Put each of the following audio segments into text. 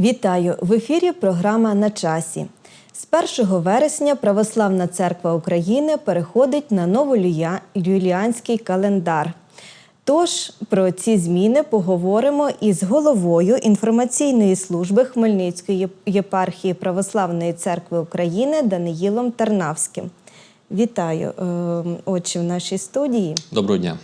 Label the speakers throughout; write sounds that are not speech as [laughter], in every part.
Speaker 1: Вітаю в ефірі. Програма на часі. З 1 вересня Православна церква України переходить на новоюліанський календар. Тож про ці зміни поговоримо із головою інформаційної служби Хмельницької єпархії Православної церкви України Даниїлом Тарнавським. Вітаю, е, отче, в нашій студії.
Speaker 2: Доброго дня.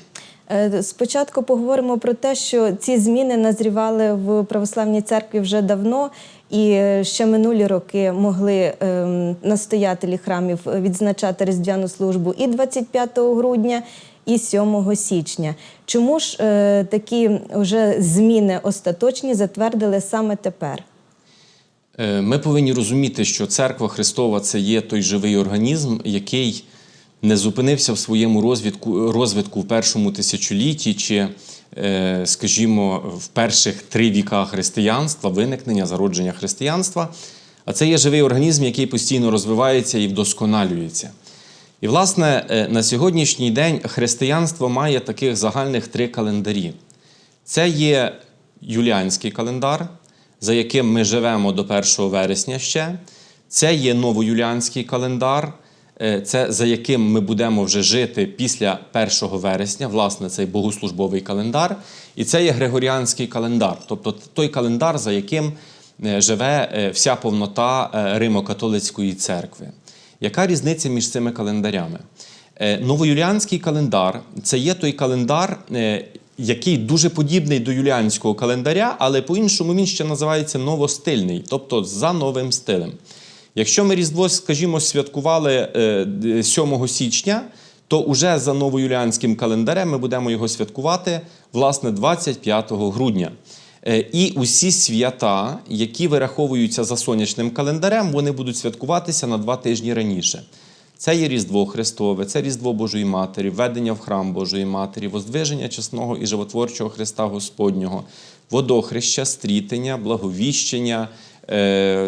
Speaker 1: Е, Спочатку поговоримо про те, що ці зміни назрівали в православній церкві вже давно, і ще минулі роки могли ем, настоятелі храмів відзначати різдвяну службу і 25 грудня, і 7 січня. Чому ж е, такі вже зміни остаточні затвердили саме тепер?
Speaker 2: Е, Ми повинні розуміти, що церква Христова це є той живий організм, який не зупинився в своєму розвитку, розвитку в першому тисячолітті чи, е, скажімо, в перших три віка християнства, виникнення, зародження християнства. А це є живий організм, який постійно розвивається і вдосконалюється. І, власне, е, на сьогоднішній день християнство має таких загальних три календарі. Це є юліанський календар, за яким ми живемо до 1 вересня ще. Це є новоюліанський календар, це за яким ми будемо вже жити після 1 вересня, власне, цей богослужбовий календар. І це є Григоріанський календар, тобто той календар, за яким е, живе е, вся повнота е, Римо-католицької церкви. Яка різниця між цими календарями? Е, Новоюліанський календар це є той календар, е, який дуже подібний до юліанського календаря, але по-іншому він ще називається новостильний, тобто за новим стилем. Якщо ми Різдво, скажімо, святкували е, 7 січня, то уже за новоюліанським календарем ми будемо його святкувати власне 25 грудня. Е, І усі свята, які вираховуються за сонячним календарем, вони будуть святкуватися на два тижні раніше. Це є Різдво Христове, це Різдво Божої Матері, введення в храм Божої Матері, воздвиження чесного і животворчого Христа Господнього, водохреща, стрітення, благовіщення, е,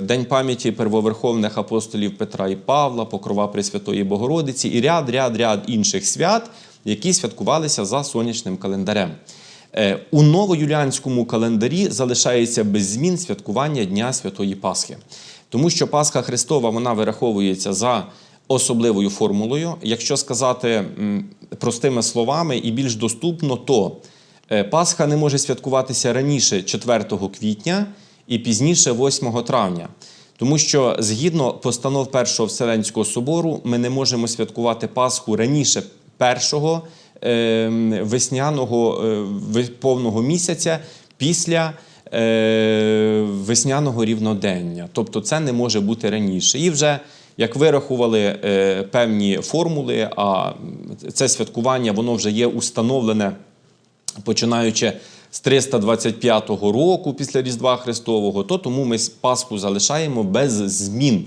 Speaker 2: День пам'яті первоверховних апостолів Петра і Павла, Покрова Пресвятої Богородиці і ряд, ряд, ряд інших свят, які святкувалися за сонячним календарем. Е, У новоюліанському календарі залишається без змін святкування Дня Святої Пасхи. Тому що Пасха Христова вона вираховується за особливою формулою. Якщо сказати простими словами і більш доступно, то е, Пасха не може святкуватися раніше 4 квітня і пізніше 8 травня. Тому що згідно постанов Першого Вселенського собору ми не можемо святкувати Пасху раніше першого е, весняного е, повного місяця після е, весняного рівнодення. Тобто це не може бути раніше. І вже як вирахували е, певні формули, а це святкування воно вже є установлене починаючи з 325 року після Різдва Христового, то тому ми Пасху залишаємо без змін.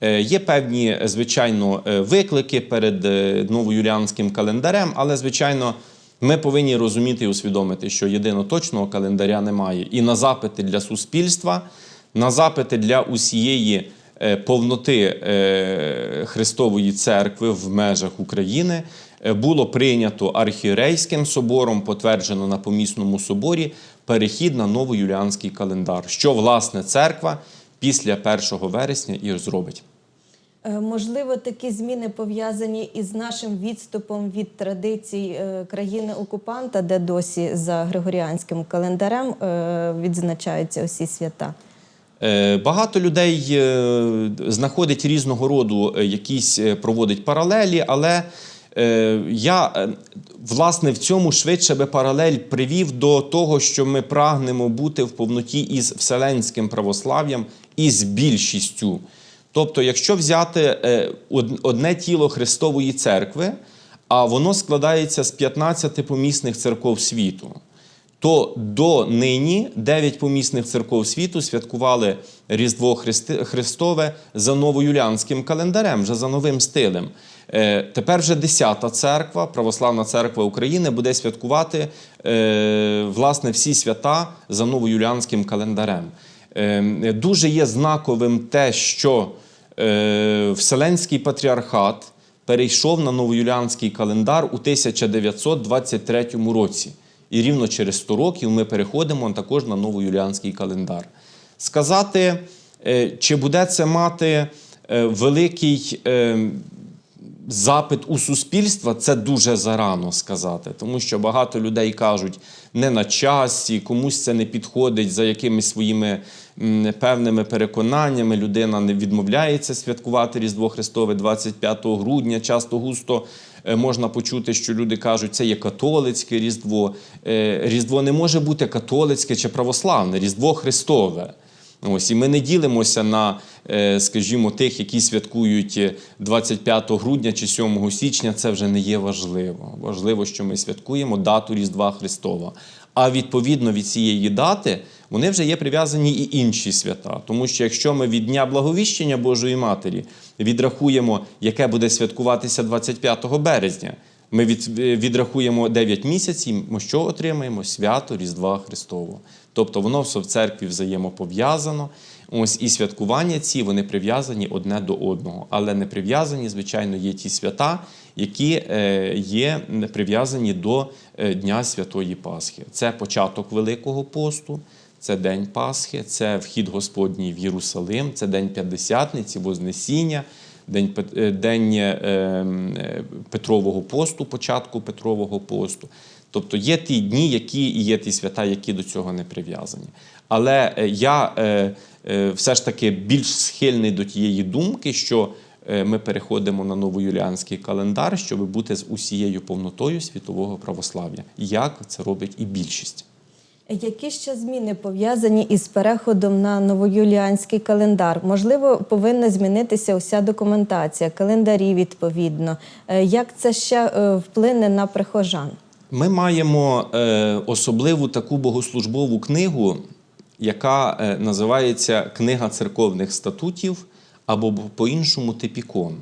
Speaker 2: Е, Є певні, звичайно, е, виклики перед е, новоюліанським календарем, але, звичайно, ми повинні розуміти і усвідомити, що єдино точного календаря немає. І на запити для суспільства, на запити для усієї е, повноти е, Христової церкви в межах України е, було прийнято архієрейським собором, потверджено на помісному соборі перехід на новоюліанський календар, що власне церква після 1 вересня і зробить.
Speaker 1: Е, Можливо, такі зміни пов'язані із нашим відступом від традицій е, країни-окупанта, де досі за григоріанським календарем е, відзначаються усі свята.
Speaker 2: Е, Багато людей е, знаходить різного роду е, якісь е, проводить паралелі, але е, я е, власне в цьому швидше би паралель привів до того, що ми прагнемо бути в повноті із вселенським православ'ям і з більшістю. Тобто, якщо взяти е, одне тіло Христової церкви, а воно складається з 15 помісних церков світу то до нині дев'ять помісних церков світу святкували Різдво Христове за новоюліанським календарем, вже за новим стилем. Е, Тепер вже десята церква, Православна церква України, буде святкувати е, власне всі свята за новоюліанським календарем. Е, Дуже є знаковим те, що Вселенський патріархат перейшов на новоюліанський календар у 1923 році. І рівно через 100 років ми переходимо також на новоюліанський календар. Сказати, чи буде це мати великий запит у суспільства, це дуже зарано сказати, тому що багато людей кажуть не на часі, комусь це не підходить за якимись своїми певними переконаннями. Людина не відмовляється святкувати Різдво Христове 25 грудня. Часто густо е, можна почути, що люди кажуть, це є католицьке Різдво. Е, Різдво не може бути католицьке чи православне, Різдво Христове. Ось і ми не ділимося на, е, скажімо, тих, які святкують е, 25 грудня чи 7 січня. Це вже не є важливо. Важливо, що ми святкуємо дату Різдва Христова. А відповідно від цієї дати вони вже є прив'язані і інші свята. Тому що якщо ми від Дня Благовіщення Божої Матері відрахуємо, яке буде святкуватися 25 березня, ми від, відрахуємо 9 місяців, ми що отримаємо? Свято Різдва Христового. Тобто воно все в церкві взаємопов'язано. Ось і святкування ці вони прив'язані одне до одного, але не прив'язані, звичайно, є ті свята, які е, є прив'язані до е, Дня Святої Пасхи. Це початок Великого посту, це День Пасхи, це вхід Господній в Єрусалим, це День П'ятдесятниці, Вознесіння, День, е, день е, е, Петрового посту, початку Петрового посту. Тобто є ті дні, які і є ті свята, які до цього не прив'язані. Але я все ж таки більш схильний до тієї думки, що ми переходимо на новоюліанський календар, щоб бути з усією повнотою світового православ'я, як це робить і більшість.
Speaker 1: Які ще зміни пов'язані із переходом на новоюліанський календар? Можливо, повинна змінитися уся документація, календарі відповідно. Е, Як це ще е, вплине на прихожан?
Speaker 2: Ми маємо е, особливу таку богослужбову книгу, яка називається Книга церковних статутів або по-іншому Типікон.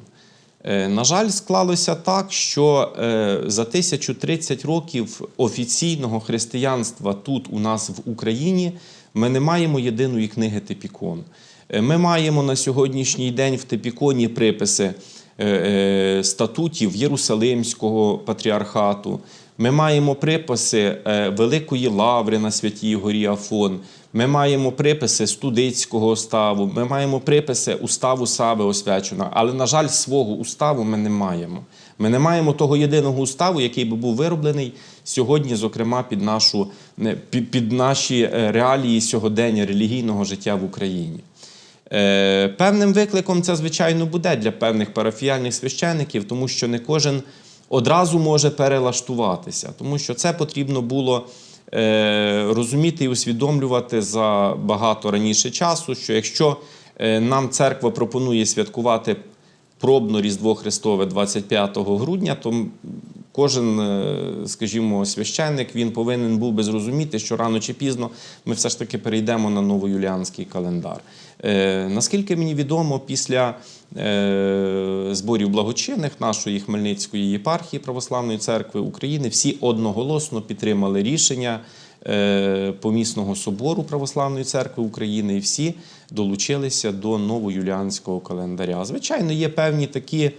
Speaker 2: Е, на жаль, склалося так, що е, за 1030 років офіційного християнства тут у нас в Україні ми не маємо єдиної книги Типікон. Е, Ми маємо на сьогоднішній день в Типіконі приписи статутів Єрусалимського патріархату. Ми маємо приписи Великої Лаври на Святій Горі Афон. Ми маємо приписи студицького уставу. Ми маємо приписи уставу Сави Освячена. Але, на жаль, свого уставу ми не маємо. Ми не маємо того єдиного уставу, який би був вироблений сьогодні, зокрема, під, нашу, під, під наші е, реалії сьогодення релігійного життя в Україні. Е, Певним викликом це, звичайно, буде для певних парафіяльних священиків, тому що не кожен одразу може перелаштуватися, тому що це потрібно було розуміти і усвідомлювати за багато раніше часу, що якщо е, нам церква пропонує святкувати пробно Різдво Христове 25 грудня, то кожен, е, скажімо, священник він повинен був би зрозуміти, що рано чи пізно ми все ж таки перейдемо на новоюліанський календар. Е, наскільки мені відомо, після е, зборів благочинних нашої Хмельницької єпархії Православної церкви України всі одноголосно підтримали рішення помісного собору Православної церкви України, і всі долучилися до новоюліанського календаря. Звичайно, є певні такі,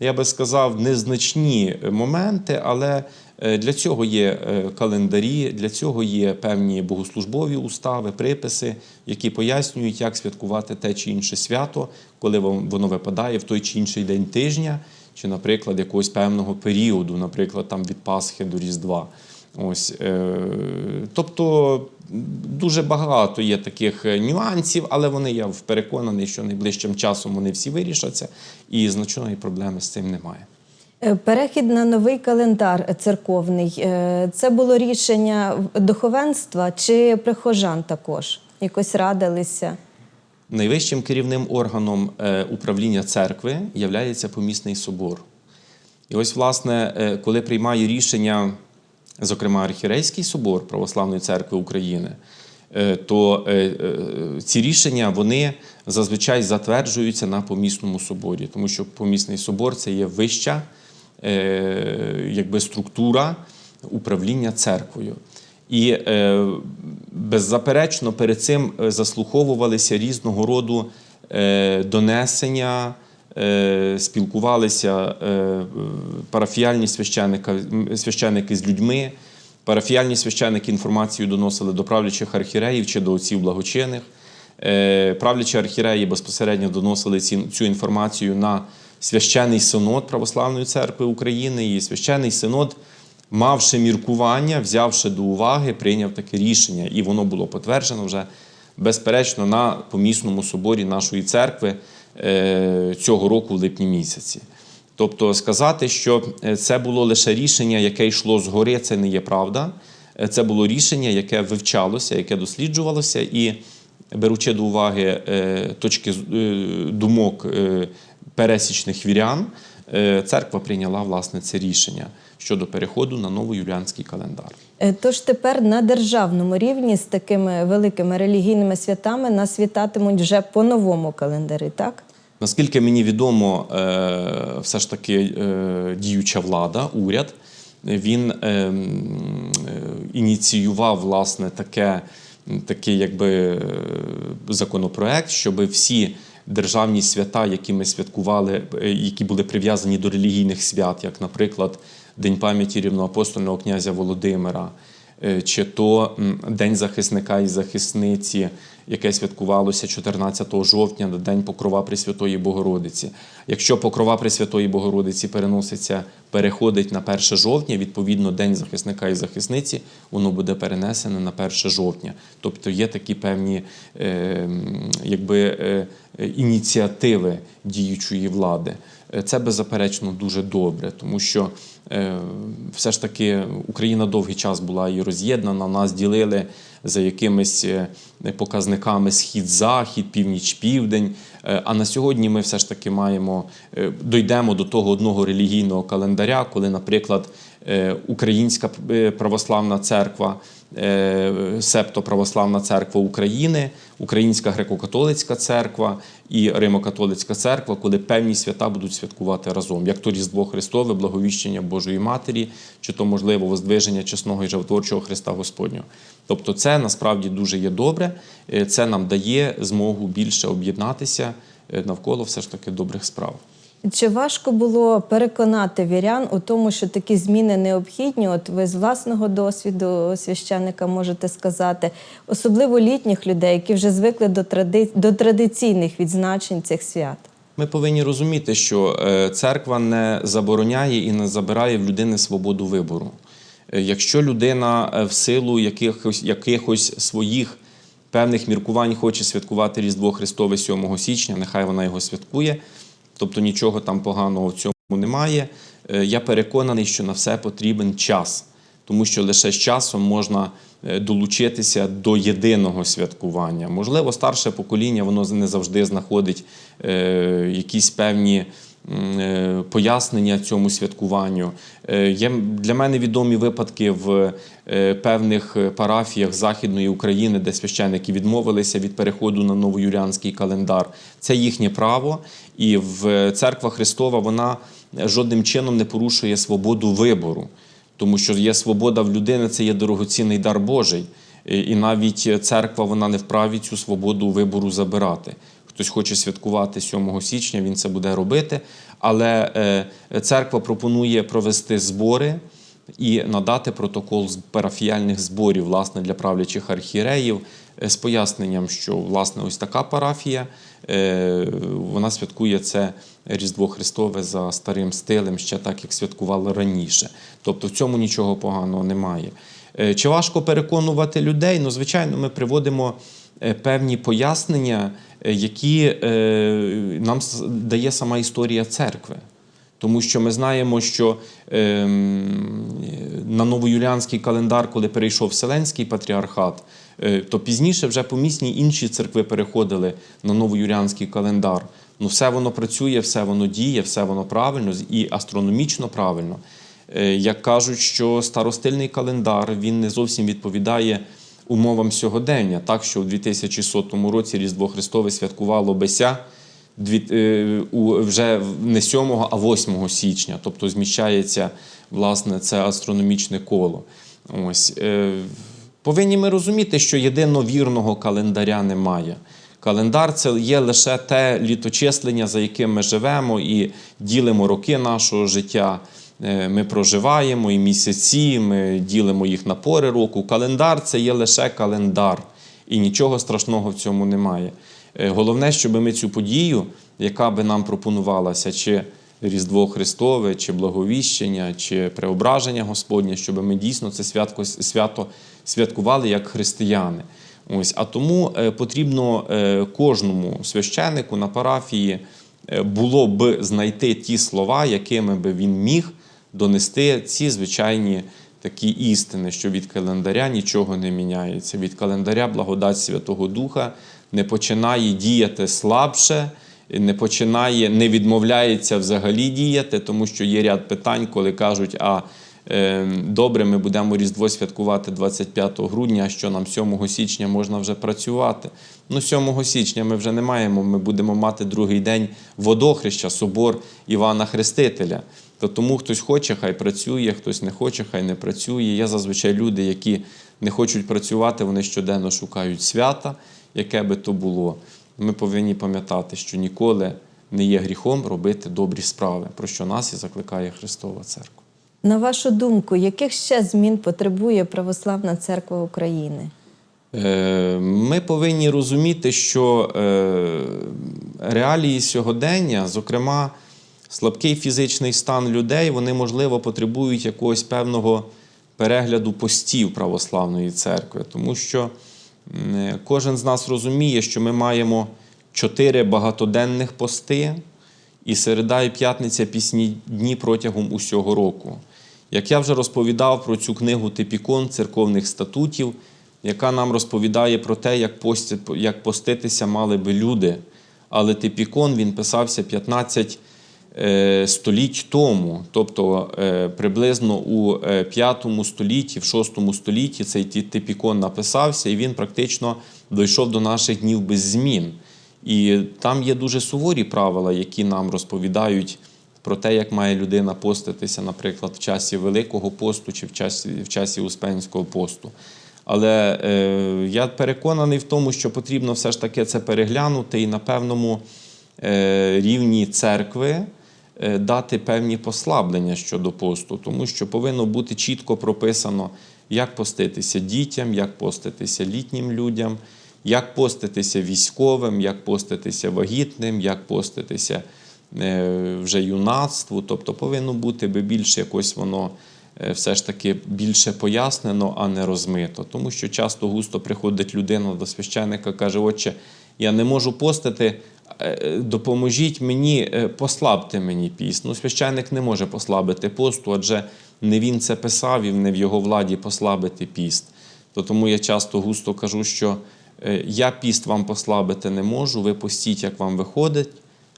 Speaker 2: я би сказав, незначні моменти, але е, для цього є е, календарі, для цього є певні богослужбові устави, приписи, які пояснюють, як святкувати те чи інше свято, коли воно випадає в той чи інший день тижня, чи, наприклад, якогось певного періоду, наприклад, там від Пасхи до Різдва. Ось, е, тобто дуже багато є таких е, нюансів, але вони, я переконаний, що найближчим часом вони всі вирішаться, і значної проблеми з цим немає.
Speaker 1: Е, Перехід на новий календар церковний це було рішення духовенства чи прихожан також? Якось радилися?
Speaker 2: Найвищим керівним органом управління церкви є помісний собор. І ось, власне, коли приймає рішення, зокрема, Архірейський собор Православної церкви України, е, то е, е, ці рішення вони зазвичай затверджуються на помісному соборі, тому що помісний собор це є вища якби, структура управління церквою. І беззаперечно перед цим заслуховувалися різного роду донесення, спілкувалися е, парафіяльні священника, м, священики з людьми. Парафіяльні священики інформацію доносили до правлячих архіреїв чи до отців благочинних. Е, Правлячі архіреї безпосередньо доносили цю інформацію на священний синод Православної церкви України. І священний синод, мавши міркування, взявши до уваги, прийняв таке рішення, і воно було потверджено вже безперечно на помісному соборі нашої церкви е, цього року в липні місяці. Тобто сказати, що е, це було лише рішення, яке йшло згори, це не є правда. Е, Це було рішення, яке вивчалося, яке досліджувалося, і беручи до уваги е, точки е, думок е, пересічних вірян, е, церква прийняла власне це рішення щодо переходу на новоюліанський календар.
Speaker 1: Е, Тож тепер на державному рівні з такими великими релігійними святами нас вітатимуть вже по новому календарі, так?
Speaker 2: Наскільки мені відомо, е, все ж таки е, діюча влада, уряд, він е, м, е, ініціював власне таке, такий якби законопроект, щоб всі державні свята, які ми святкували, які були прив'язані до релігійних свят, як, наприклад, День пам'яті рівноапостольного князя Володимира, е, чи то День захисника і захисниці, яке святкувалося 14 жовтня на День Покрова Пресвятої Богородиці. Якщо Покрова Пресвятої Богородиці переноситься, переходить на 1 жовтня, відповідно, День захисника і захисниці, воно буде перенесене на 1 жовтня. Тобто є такі певні е, якби, е, ініціативи діючої влади. Е, Це беззаперечно дуже добре, тому що е, все ж таки Україна довгий час була і роз'єднана, нас ділили за якимись е, показниками схід-захід, північ-південь. Е, А на сьогодні ми все ж таки маємо е, дійдемо до того одного релігійного календаря, коли, наприклад, Українська е, православна церква, е, септо Православна церква України, Українська греко-католицька церква і Римо-католицька церква, коли певні свята будуть святкувати разом, як то Різдво Христове, благовіщення Божої Матері, чи то можливо воздвиження чесного і животворчого Христа Господнього. Тобто, це насправді дуже є добре. Е, Це нам дає змогу більше об'єднатися е, навколо все ж таки добрих справ.
Speaker 1: Чи важко було переконати вірян у тому, що такі зміни необхідні? От ви з власного досвіду священника можете сказати, особливо літніх людей, які вже звикли до, тради... до традиційних відзначень цих свят.
Speaker 2: Ми повинні розуміти, що е, церква не забороняє і не забирає в людини свободу вибору. Е, Якщо людина е, в силу якихось, якихось своїх певних міркувань хоче святкувати Різдво Христове 7 січня, нехай вона його святкує, тобто нічого там поганого в цьому немає. Е, Я переконаний, що на все потрібен час, тому що лише з часом можна е, долучитися до єдиного святкування. Можливо, старше покоління воно не завжди знаходить е, якісь певні пояснення цьому святкуванню. Е, Є для мене відомі випадки в е, певних парафіях Західної України, де священники відмовилися від переходу на новоюліанський календар. Це їхнє право, і в церква Христова вона жодним чином не порушує свободу вибору. Тому що є свобода в людини, це є дорогоцінний дар Божий. І навіть церква вона не вправі цю свободу вибору забирати. Хтось хоче святкувати 7 січня, він це буде робити. Але е, церква пропонує провести збори і надати протокол парафіяльних зборів власне, для правлячих архієреїв е, з поясненням, що власне ось така парафія, е, вона святкує це Різдво Христове за старим стилем, ще так, як святкували раніше. Тобто в цьому нічого поганого немає. Чи важко переконувати людей? Ну, звичайно, ми приводимо певні пояснення, е, які е, нам дає сама історія церкви. Тому що ми знаємо, що ем, на новоюліанський календар, коли перейшов Вселенський патріархат, е, то пізніше вже помісні інші церкви переходили на новоюліанський календар. Ну, все воно працює, все воно діє, все воно правильно і астрономічно правильно. Е, Як кажуть, що старостильний календар він не зовсім відповідає умовам сьогодення, так що у 2100 році Різдво Христове святкувало Беся е, вже не 7, а 8 січня, тобто зміщається власне це астрономічне коло. Ось. е, Повинні ми розуміти, що єдино вірного календаря немає. Календар це є лише те літочислення, за яким ми живемо і ділимо роки нашого життя. Е, Ми проживаємо і місяці, ми ділимо їх на пори року. Календар це є лише календар. І нічого страшного в цьому немає. Е, Головне, щоб ми цю подію, яка би нам пропонувалася, чи Різдво Христове, чи благовіщення, чи преображення Господнє, щоб ми дійсно це святко, свято святкували як християни. Ось, а тому е, потрібно кожному священнику на парафії було б знайти ті слова, якими би він міг донести ці звичайні такі істини, що від календаря нічого не міняється. Від календаря благодать Святого Духа не починає діяти слабше, не починає, не відмовляється взагалі діяти, тому що є ряд питань, коли кажуть, а е, добре, ми будемо Різдво святкувати 25 грудня, а що нам 7 січня можна вже працювати. Ну, 7 січня ми вже не маємо, ми будемо мати другий день водохреща, собор Івана Хрестителя. То тому хтось хоче, хай працює, хтось не хоче, хай не працює. Є зазвичай люди, які не хочуть працювати, вони щоденно шукають свята, яке би то було. Ми повинні пам'ятати, що ніколи не є гріхом робити добрі справи, про що нас і закликає Христова Церква.
Speaker 1: На вашу думку, яких ще змін потребує Православна Церква України?
Speaker 2: Е, Ми повинні розуміти, що е, реалії сьогодення, зокрема, слабкий фізичний стан людей, вони, можливо, потребують якогось певного перегляду постів православної церкви, тому що е, кожен з нас розуміє, що ми маємо чотири багатоденних пости, і середа і п'ятниця пісні дні протягом усього року. Як я вже розповідав про цю книгу Типікон церковних статутів, яка нам розповідає про те, як, як поститися мали би люди. Але Типікон він писався 15 е, століть тому, тобто е, приблизно у е, 5 столітті, в 6 столітті цей Типікон написався, і він практично дійшов до наших днів без змін. І там є дуже суворі правила, які нам розповідають про те, як має людина поститися, наприклад, в часі Великого посту чи в часі, в часі Успенського посту. Але е, я переконаний в тому, що потрібно все ж таки це переглянути і на певному е, рівні церкви е, дати певні послаблення щодо посту, тому що повинно бути чітко прописано, як поститися дітям, як поститися літнім людям, як поститися військовим, як поститися вагітним, як поститися е, вже юнацтву. Тобто повинно бути би більше якось воно е, все ж таки більше пояснено, а не розмито. Тому що часто густо приходить людина до священника, каже: Отче, я не можу постити. Е, Допоможіть мені, е, послабте мені піст. Ну, священник не може послабити посту, адже не він це писав і не в його владі послабити піст. То тому я часто густо кажу, що е, я піст вам послабити не можу, ви постіть, як вам виходить,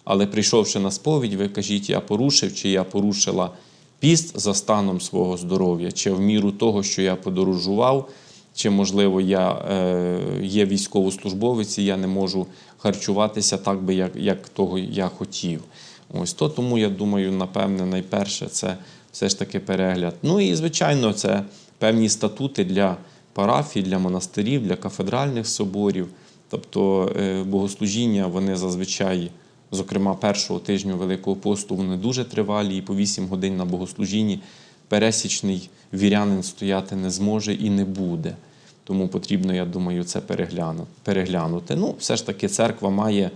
Speaker 2: але прийшовши на сповідь, ви кажіть, я порушив чи я порушила піст за станом свого здоров'я, чи в міру того, що я подорожував, чи, можливо, я е, є військовослужбовець, і я не можу харчуватися так би, як, як того я хотів. Ось то тому я думаю, напевне, найперше це все ж таки перегляд. Ну і звичайно, це певні статути для парафій, для монастирів, для кафедральних соборів. Тобто е, богослужіння вони зазвичай, зокрема першого тижня Великого посту, вони дуже тривалі, і по 8 годин на богослужінні пересічний вірянин стояти не зможе і не буде. Тому потрібно, я думаю, це переглянути. Ну, все ж таки, церква має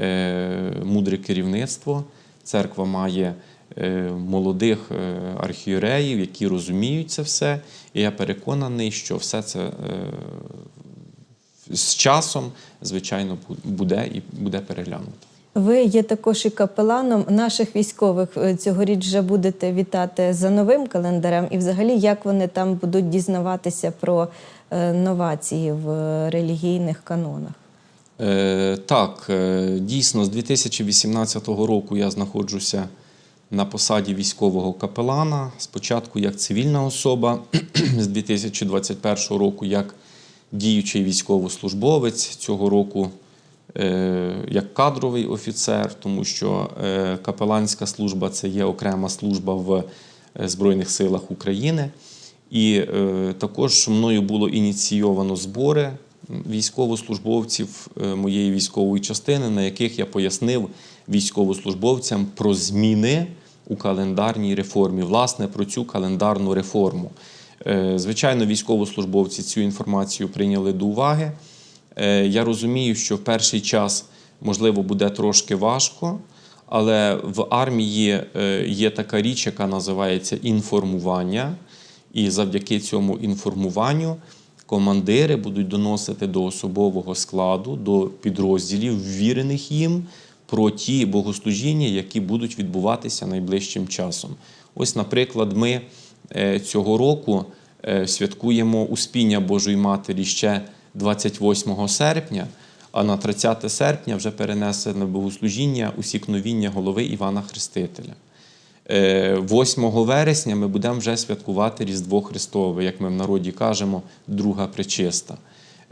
Speaker 2: е, мудре керівництво, церква має е, молодих е, архієреїв, які розуміють це все. І я переконаний, що все це е, з часом, звичайно, буде і буде переглянуто.
Speaker 1: Ви є також і капеланом наших військових. Е, Цьогоріч вже будете вітати за новим календарем, і взагалі як вони там будуть дізнаватися про новації в е, релігійних канонах?
Speaker 2: Е, так, е, дійсно, з 2018 року я знаходжуся на посаді військового капелана. Спочатку як цивільна особа, [clears throat] з 2021 року як діючий військовослужбовець цього року. е, Як кадровий офіцер, тому що е, капеланська служба це є окрема служба в е, Збройних силах України. І е, також мною було ініційовано збори військовослужбовців е, моєї військової частини, на яких я пояснив військовослужбовцям про зміни у календарній реформі, власне, про цю календарну реформу. Е, Звичайно, військовослужбовці цю інформацію прийняли до уваги. Я розумію, що в перший час, можливо, буде трошки важко, але в армії є така річ, яка називається інформування. І завдяки цьому інформуванню командири будуть доносити до особового складу, до підрозділів, ввірених їм, про ті богослужіння, які будуть відбуватися найближчим часом. Ось, наприклад, ми е, цього року е, святкуємо Успіння Божої Матері ще 28 серпня, а на 30 серпня вже перенесено богослужіння усікновіння голови Івана Хрестителя. Е, 8 вересня ми будемо вже святкувати Різдво Христове, як ми в народі кажемо, друга причиста.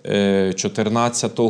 Speaker 2: Е, 14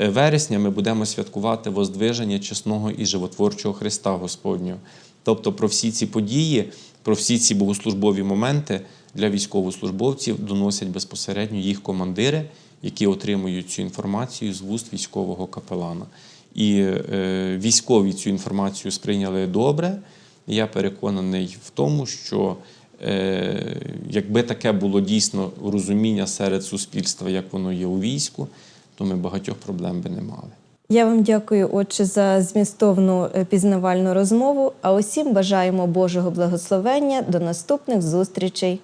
Speaker 2: вересня ми будемо святкувати Воздвиження чесного і животворчого Христа Господнього. Тобто про всі ці події, про всі ці богослужбові моменти для військовослужбовців доносять безпосередньо їх командири, які отримують цю інформацію з вуст військового капелана. І е, військові цю інформацію сприйняли добре. Я переконаний в тому, що е, якби таке було дійсно розуміння серед суспільства, як воно є у війську, то ми багатьох проблем би не мали.
Speaker 1: Я вам дякую, отче, за змістовну е, пізнавальну розмову. А усім бажаємо Божого благословення. До наступних зустрічей.